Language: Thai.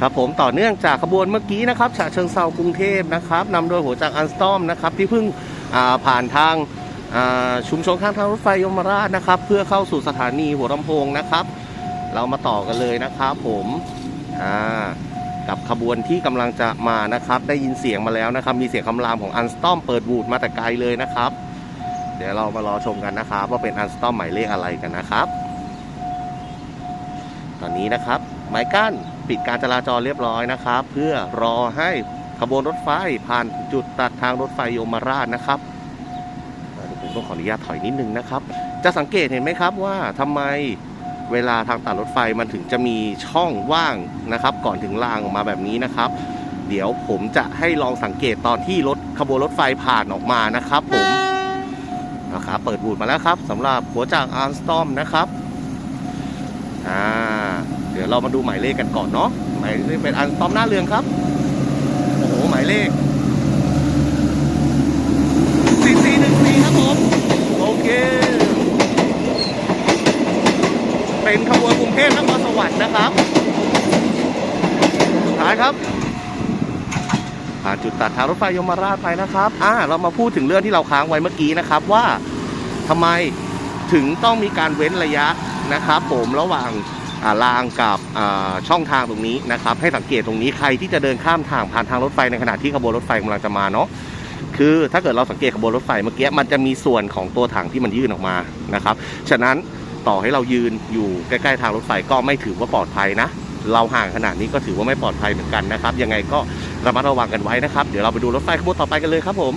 ครับผมต่อเนื่องจากขบวนเมื่อกี้นะครับฉะเชิงเซากรุงเทพนะครับนำโดยหัวจากอันสตอมนะครับที่เพิ่งผ่านทางชุมชนข้างทางรถไฟยมราชนะครับ เพื่อเข้าสู่สถานีหัวลำโพงนะครับ เรามาต่อกันเลยนะครับผมกับขบวนที่กำลังจะมานะครับ ได้ยินเสียงมาแล้วนะครับ มีเสียงคำรามของอันสตอมเปิดบูดมาแต่ไกลเลยนะครับ เดี๋ยวเรามารอชมกันนะครับ ว่าเป็นอันสตอมหมายเลขอะไรกันนะครับ ตอนนี้นะครับ ไม้กั้น ปิดการจราจรเรียบร้อยนะครับ เพื่อรอให้ขบวนรถไฟผ่านจุดตัดทางรถไฟโยมราชนะครับผมต้องขออนุญาตถอยนิดนึงนะครับ จะสังเกตเห็นไหมครับว่าทำไมเวลาทางตัดรถไฟมันถึงจะมีช่องว่างนะครับ ก่อนถึงรางออกมาแบบนี้นะครับ เดี๋ยวผมจะให้ลองสังเกตตอนที่รถขบวนรถไฟผ่านออกมานะครับ ผมนะครับเปิดบูดมาแล้วครับสำหรับหัวจากอาร์มสตอมนะครับอ่า เดี๋ยวเรามาดูหมายเลขกันก่อนเนาะหมายเลขเป็นอาร์มสตอมหน้าเรืองครับโอ้โหหมายเลขสี่สี่หนึ่งสี่ครับผมโอเค เป็นขบวนกรุงเทพนครสวรรค์นะครับสุดท้ายครับผ่านจุดตัดทางรถไฟยมราชไปนะครับ อ่า เรามาพูดถึงเรื่องที่เราค้างไว้เมื่อกี้นะครับว่าทำไมถึงต้องมีการเว้นระยะนะครับ ผมระหว่าง รางกับช่องทางตรงนี้นะครับให้สังเกตตรงนี้ใครที่จะเดินข้ามทางผ่านทางรถไฟในขณะที่ขบวนรถไฟกำลังจะมาเนาะคือถ้าเกิดเราสังเกตขบวนรถไฟเมื่อกี้มันจะมีส่วนของตัวถังที่มันยื่นออกมานะครับฉะนั้นต่อให้เรายืนอยู่ใกล้ๆทางรถไฟก็ไม่ถือว่าปลอดภัยนะ เราห่างขนาดนี้ก็ถือว่าไม่ปลอดภัยเหมือนกันนะครับ ยังไงก็ระมัดระวังกันไว้นะครับ เดี๋ยวเราไปดูรถไฟขบวนต่อไปกันเลยครับผม